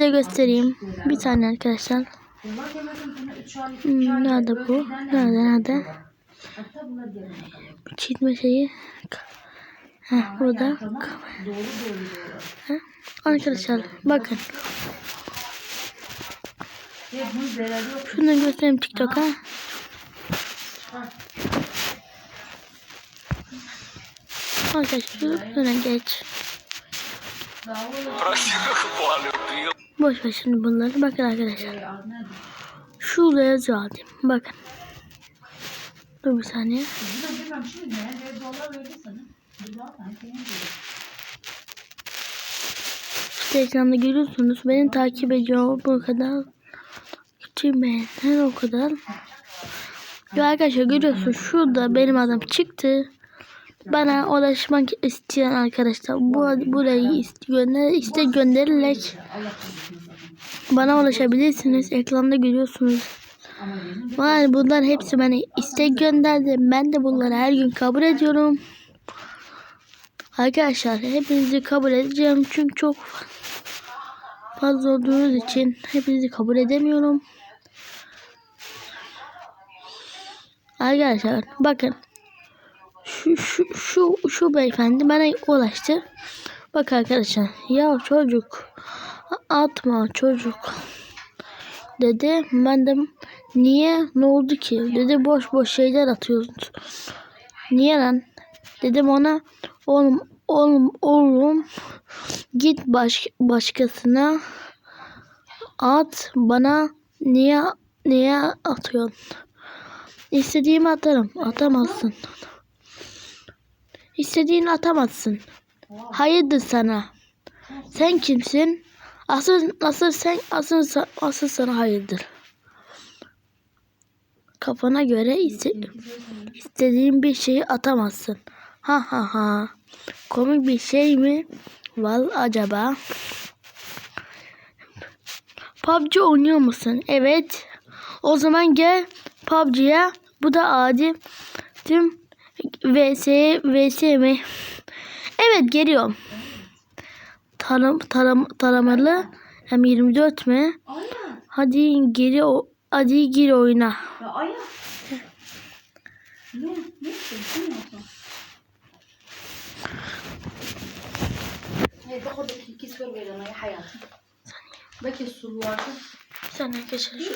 Size göstereyim. Bir tane arkadaşlar. Hmm, nerede bu? Nerede nerede? Çizme şeyi. Heh, burada. Heh, Arkadaşlar bakın. Şunu göstereyim TikTok'a. Arkadaşlar şuna geç. Boş ver şimdi bunları. Bakın arkadaşlar. Yazıyor alayım. Bakın. Dur bir saniye. İşte ekranda görüyorsunuz. Beni takip ediyor. Bu kadar. Küçük beğenler o kadar. Ya arkadaşlar görüyorsunuz. Şurada benim adım çıktı. Bana ulaşmak isteyen arkadaşlar bu burayı iste, gönder, iste gönderilerek bana ulaşabilirsiniz. Ekranda görüyorsunuz. Yani bunlar hepsi bana istek gönderdi. Ben de bunları her gün kabul ediyorum. Arkadaşlar hepinizi kabul edeceğim. Çünkü çok fazla olduğunuz için hepinizi kabul edemiyorum. Arkadaşlar bakın. Şu, şu, şu, beyefendi bana ulaştı. Bak arkadaşlar. Ya çocuk. Atma çocuk. Dedi. Ben de niye ne oldu ki? Dedi boş boş şeyler atıyorsun. Niye lan? Dedim ona oğlum oğlum oğlum git baş, başkasına at bana niye niye atıyorsun? İstediğimi atarım. Atamazsın. İstediğini atamazsın. Hayırdır sana? Sen kimsin? Asıl asıl sen asıl asıl sana hayırdır. Kafana göre iste, istediğin bir şeyi atamazsın. Ha ha ha. Komik bir şey mi? Val acaba? PUBG oynuyor musun? Evet. O zaman gel PUBG'ye. Bu da adi. Tüm VS VS mi? Evet geliyorum. Taram taram taramalı hem 24 mi? Hadi geri o hadi gir oyna. Ya Aya. Ne? Ne istiyorsun? Ne yapalım? هي تاخد الكيس كله يا حياتي باكي الصلوات Sen arkadaşlar şu